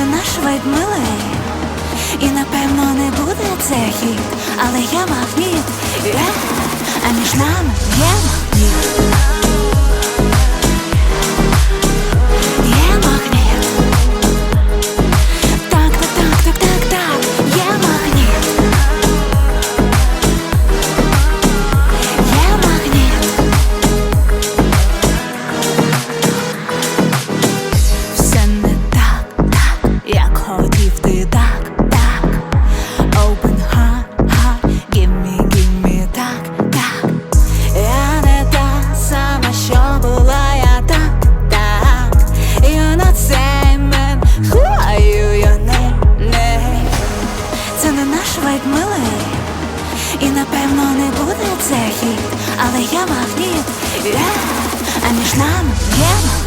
не наш вайб милий. І напевно не буде це хід, але я магніт, я, а між нами є магніт. І напевно не буде це хід, але я магніт, yeah. а між нами є.